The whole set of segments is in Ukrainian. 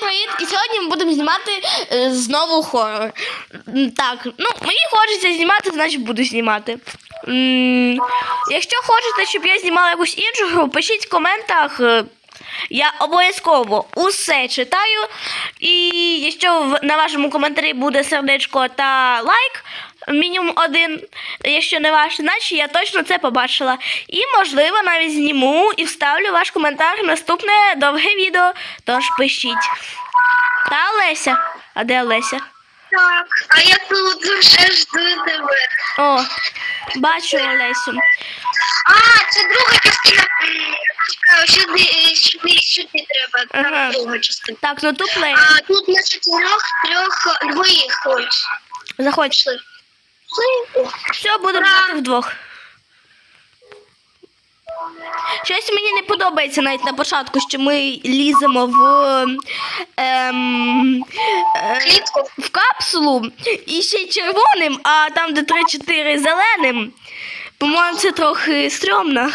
Привіт! І сьогодні ми будемо знімати е, знову хорор. Так, ну мені хочеться знімати, значить буду знімати. М, Якщо хочете, щоб я знімала якусь іншу гру, пишіть в коментах. е, Я обов'язково усе читаю. І якщо на вашому коментарі буде сердечко та лайк, мінімум один, якщо не ваш, значить я точно це побачила. І, можливо, навіть зніму і вставлю ваш коментар в наступне довге відео. Тож пишіть. Та Олеся. А де Олеся? Так, а я тут вже жду тебе. О, бачу Олесю. А, це друга частина. Чекаю, сюди, сюди, сюди треба. Там Ага. друга частина. Так, ну тут плей. А тут на чотирьох, трьох, двоїх ось. Заходь. Пішли. Все, будемо грати вдвох. Щось мені не подобається навіть на початку, що ми ліземо в, ем, е, в капсулу і ще й червоним, а там, де 3-4 зеленим. По-моєму, це трохи стрьомно.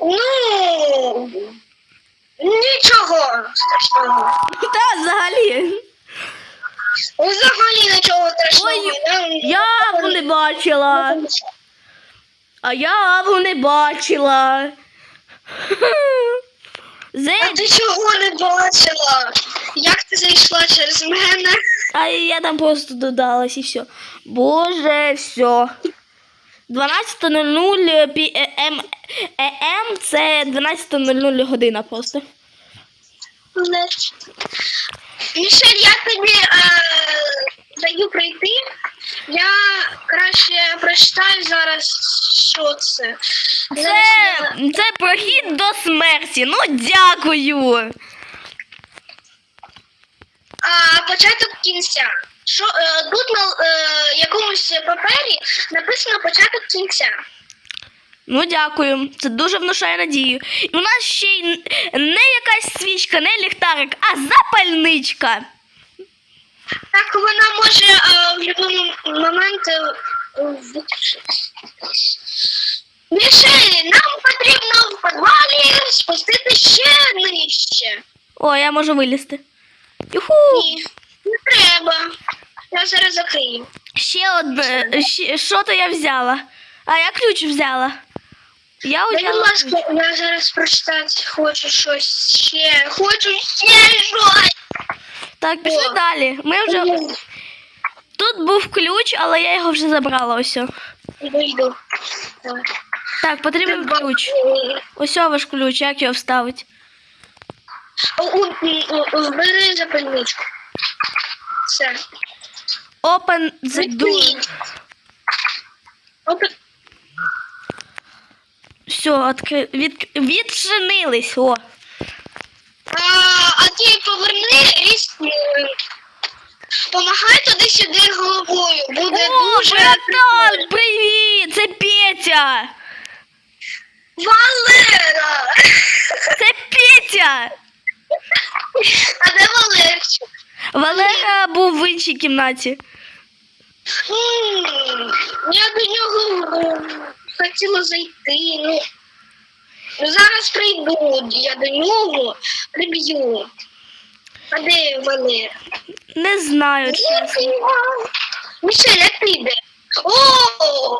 Ну, нічого страшного. Та, взагалі. Взагалі нічого страшного. Ой, Я аву не бачила. А я аву не бачила. А ти чого не бачила? Як ти зайшла через мене? а я там просто додалась і все. Боже, все. 12.00 пі- е, М е, М це 12.00 година просто. Мішель, я тобі е, даю прийти. Я краще прочитаю зараз, що це. Це, Зараз я- це прохід до смерті. Ну, дякую. А початок кінця. Що, е, тут на е, якомусь папері написано початок кінця. Ну, дякую. Це дуже внушає надію. І у нас ще й не якась свічка, не ліхтарик, а запальничка. Так вона може е, в будь-який момент е, виключитись. Мішель, нам потрібно в підвалі спустити ще нижче. О, я можу вилізти. Юху! Ні, не треба. Я зараз закрию. Ще одне. Що то я взяла? А я ключ взяла. Я Дай, будь ласка, я зараз прочитати хочу щось ще. Хочу ще щось. Так, пішли О. далі. Ми вже. Тут був ключ, але я його вже забрала. Ось. Йду. Так, потрібен ключ. Ось ваш ключ, як його вставити? О, о, о, о, Бери запальничку. Все. Open the door. Відкрий. Все, відкри... від... відчинились. О. А, а ти поверни різко. Помагай туди-сюди головою. Буде О, дуже братан, привіт! Це Петя! Валера! Це Петя! А де Валерчик? Валера був в іншій кімнаті. М, Я до нього хотіла зайти. Ну, зараз прийду. Я до нього приб'ю. А де Валер? Не знаю, чесно. Ти де? О!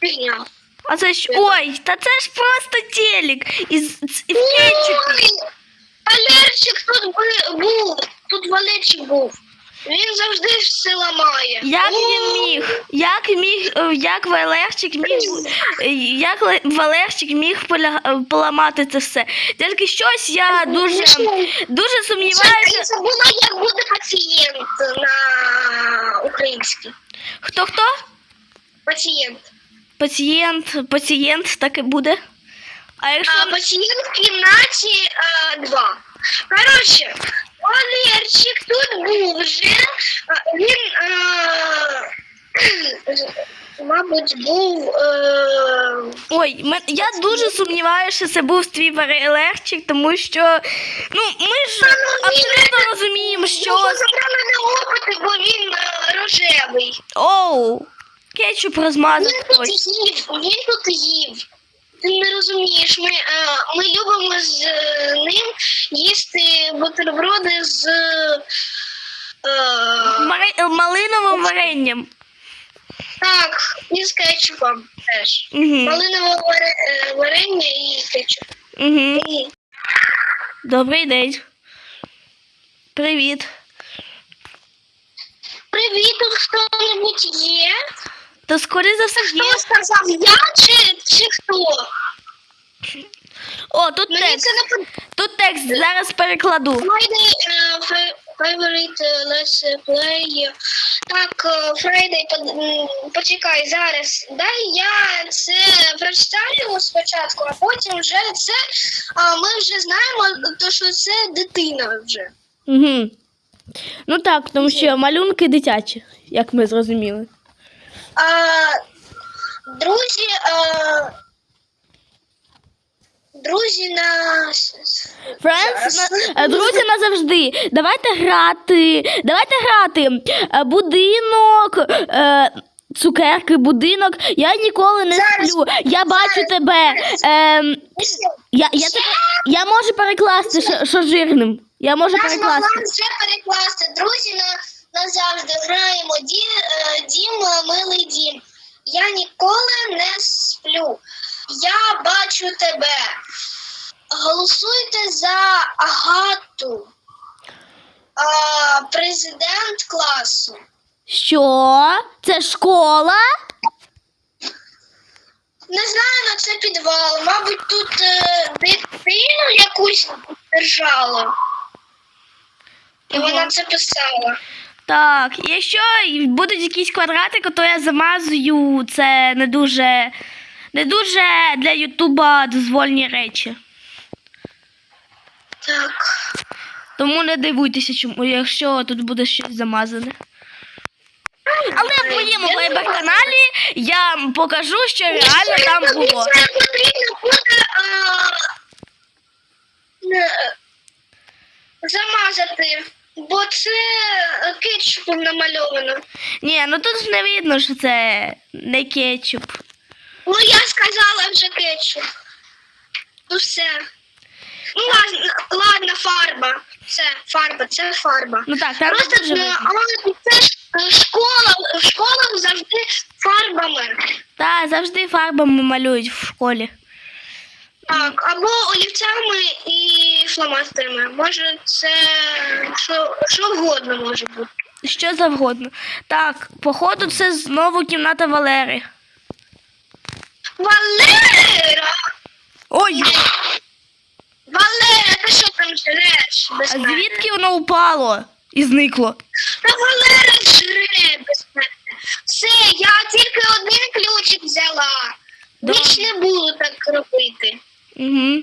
Фігня. А це ж. Ой, та це ж просто телек. Із і. Ой, Валерчик тут був. Тут Валерчик був. Він завжди все ламає. Як він міг? Як міг, е, як Валерчик міг, е, як Валерчик міг поля- е, поламати це все? Тільки щось я дуже, дуже сумніваюся. це було як буде пацієнт на українській. Хто хто? Пацієнт. Пацієнт, пацієнт так і буде. А якщо А, пацієнт в кімнаті а, два. Коротше, Валерчик тут був вже. Він, а, мабуть, був. Е, Ой, мен- я дуже сумніваюся, що це був твій Валерчик, тому що ну ми ж абсолютно розуміємо, що Його забрали на опити, бо він е, рожевий. оу, кетчуп розмазав. Він тут хтось. їв, він тут їв. Ти не розумієш. Ми, е, ми любимо з е, ним їсти бутерброди з е, Мари- малиновим варенням. так, і з кетчупом теж. Угу. Малинове варе- е, варення і кетчуп. Угу. І Добрий день. Привіт. Привіт, хто-небудь є? То скоріше за все є. Сказав я чи, чи хто? О, тут Мені текст. це не подобається. Тут текст. Зараз перекладу. Friday fa- favorite uh, let's play. Так, е, Friday, под- м, почекай зараз. Дай я це прочитаю спочатку, а потім вже це а, ми вже знаємо, то що це дитина вже. Угу. Ну так, тому що малюнки дитячі, як ми зрозуміли. А, друзі, а, друзі на Зараз. на, е, друзі назавжди. Давайте грати. Давайте грати. Е, Будинок, е, цукерки, будинок. Я ніколи не Зараз. сплю. Я бачу тебе. Е, я, я, тебе, я можу перекласти, що, що жирним. Я можу Я змогла перекласти. вже перекласти. Друзі, на, назавжди граємо. Е, дім, е, милий дім. Я ніколи не сплю. Я бачу тебе. Голосуйте за Агату, а, президент класу. Що? Це школа? Не знаю, на це підвал. Мабуть, тут е, дитину якусь держало. І вона це писала. Так, якщо будуть якісь квадратики, то я замазую. Це не дуже, не дуже для Ютуба дозвольні речі. Так. Тому не дивуйтеся, чому, якщо тут буде щось замазане. Але в моєму Я вайбер-каналі я покажу, що реально там було. Потрібно буде замазати, бо це кетчупом намальовано. Ні, ну тут ж не видно, що це не кетчуп. Ну, я сказала вже кетчуп. Ну все. Ну, ладно, ладно, фарба. Це фарба, це фарба. Ну так, там Просто дуже видно. але це ж е, школа, в школах завжди фарбами. Так, завжди фарбами малюють в школі. Так, або олівцями і фломастерами. Може, це що, що вгодно може бути. Що завгодно. Так, походу, це знову кімната Валери. Валера! Ой! Валера, ти що там жреш без А мене? звідки воно упало і зникло? Та Валера жре без мене. Все, я тільки один ключик взяла. Да. Більш не буду так робити. Угу.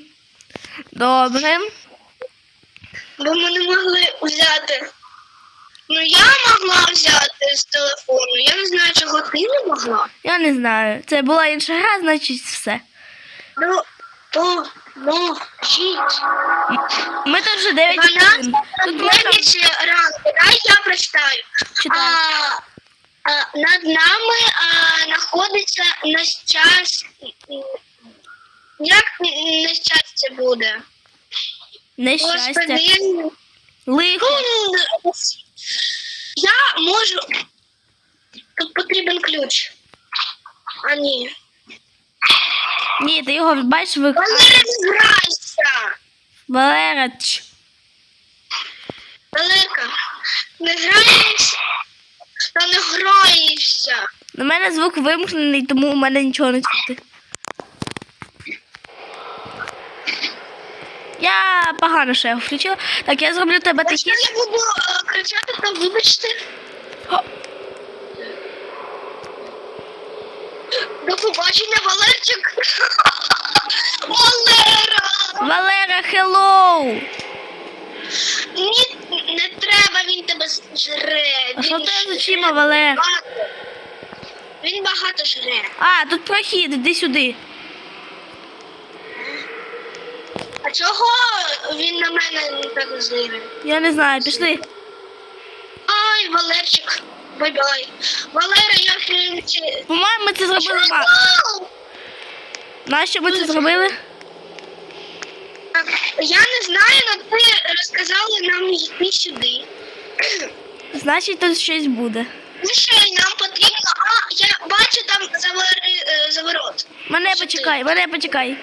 Добре. Бо ми не могли взяти. Ну я могла взяти з телефону. Я не знаю, чого ти не могла. Я не знаю. Це була інша гра, значить все. Ну, поможіть. Ми тут вже 9 12 хвилин. Тут можна 9 ранку. Дай я прочитаю. читати. А, а, над нами а, знаходиться нещастя. Як нещастя буде? Нещастя. Господи. Лихо. Я можу. Тут потрібен ключ. А ні. Ні, ти його бачиш ви. Валера, не грайся! Валера. Валерка, не граєшся? Та не граєшся. На мене звук вимкнений, тому у мене нічого не чути. Я погано ще його включила. Так, я зроблю тебе Якщо такі. я буду е, кричати, то вибачте. О, До побачення, Валерчик. Валера! Валера, хеллоу! Ні, не треба, він тебе жре. А що ти з очима, Валер? багато. Він багато жре. А, тут прохід, іди сюди. А чого він на мене не так злий? Я не знаю, пішли. Ай, Валерчик, бай-бай. Валера, я хрінчі. По-моєму, ми це зробили ма. Нащо ми це зробили? Я не знаю, але ти розказали нам йти сюди. Значить, тут щось буде. Мішель, нам потрібно. А, я бачу там завори, е, заворот. Мене Що ти? почекай, мене почекай.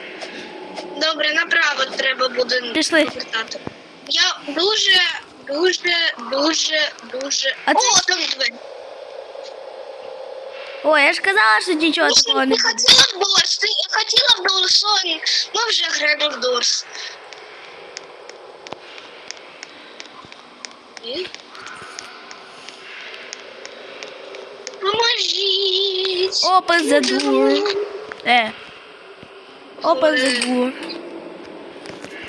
Добре, направо треба буде Пішли. повертати. Я дуже, дуже, дуже, дуже. А О, це- там двері. Ой, я ж казала, що нічого такого не ти буде. хотіла в Дорс, ти хотіла в Дорсон. Ми вже граємо в Дорс. І? Поможіть. Open the. Е. Open the door.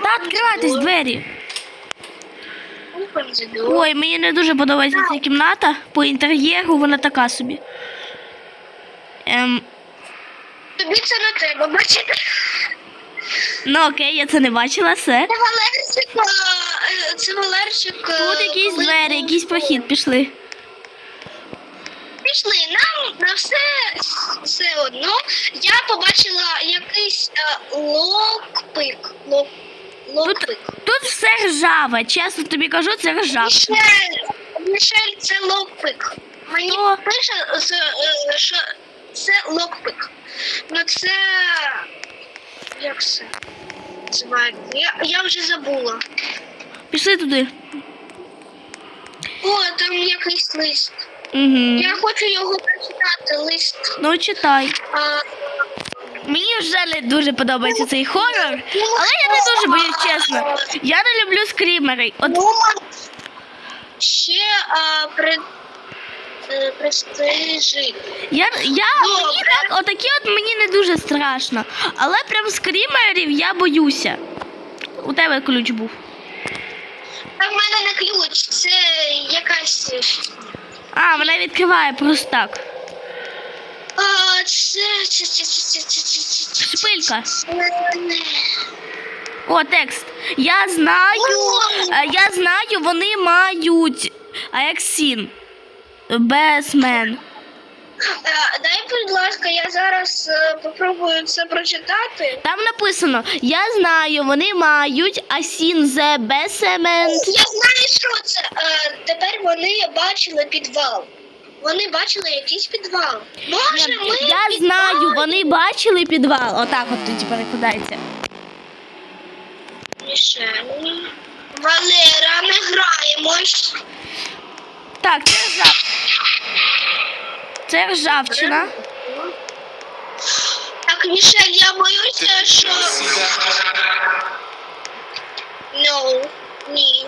Та відкривайтесь двері. Ой, мені не дуже подобається ця кімната. По інтер'єру вона така собі. Ем, Тобі це не треба бачити. ну окей, я це не бачила, все. Це Валерчик, е, це Валерчик. е, Тут якісь коли двері, якийсь прохід пішли. Пішли, нам на все, все одно. Я побачила якийсь е, локпик. Лок, Тут, локпик. тут все ржаве, чесно тобі кажу, це ржаве. Мішель, Мішель, це локпик. Мені Що? пише, з- е, що це локпик. Ну це. Як це? називається? Я, я вже забула. Пішли туди. О, там якийсь лист. Угу. Я хочу його прочитати, лист. Ну читай. А, Мені вже не дуже подобається цей хорор, але я не дуже боюсь, чесно. Я не люблю скрімери. От ще а, при, е, я, я мені так, отакі от мені не дуже страшно. Але прям скрімерів я боюся. У тебе ключ був. Та в мене не ключ, це якась. А, вона відкриває просто так. Шпилька. О, текст. Я знаю, е, я знаю, вони мають Аексін. Безмен. Е, Дай, будь ласка, я зараз е, попробую це прочитати. Там написано: Я знаю, вони мають Асін зе Бесемент. Я знаю, що це. Тепер вони бачили підвал. Вони бачили якийсь підвал. Може, ми Я в знаю, вони бачили підвал. Отак от тоді перекладається. Мішель. Валера, не граємось. Так, це ржав. Це ржавчина. Так, Мішель, я боюся, що. No. Ні.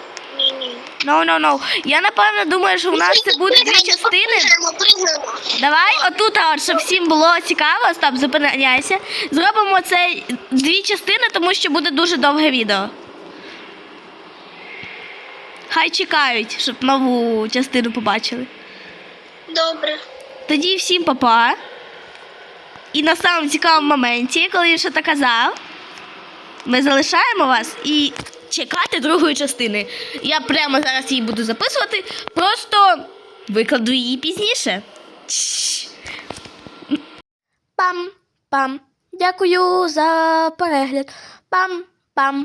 No, no, no. Я напевно думаю, що в нас це буде дві частини. Давай, отут, от, щоб всім було цікаво, стоп, зупиняйся. Зробимо це дві частини, тому що буде дуже довге відео. Хай чекають, щоб нову частину побачили. Добре. Тоді всім папа. І на самому цікавому моменті, коли він що казав, ми залишаємо вас і чекати другої частини. Я прямо зараз її буду записувати, просто викладу її пізніше. Пам-пам. Дякую за перегляд. Пам-пам.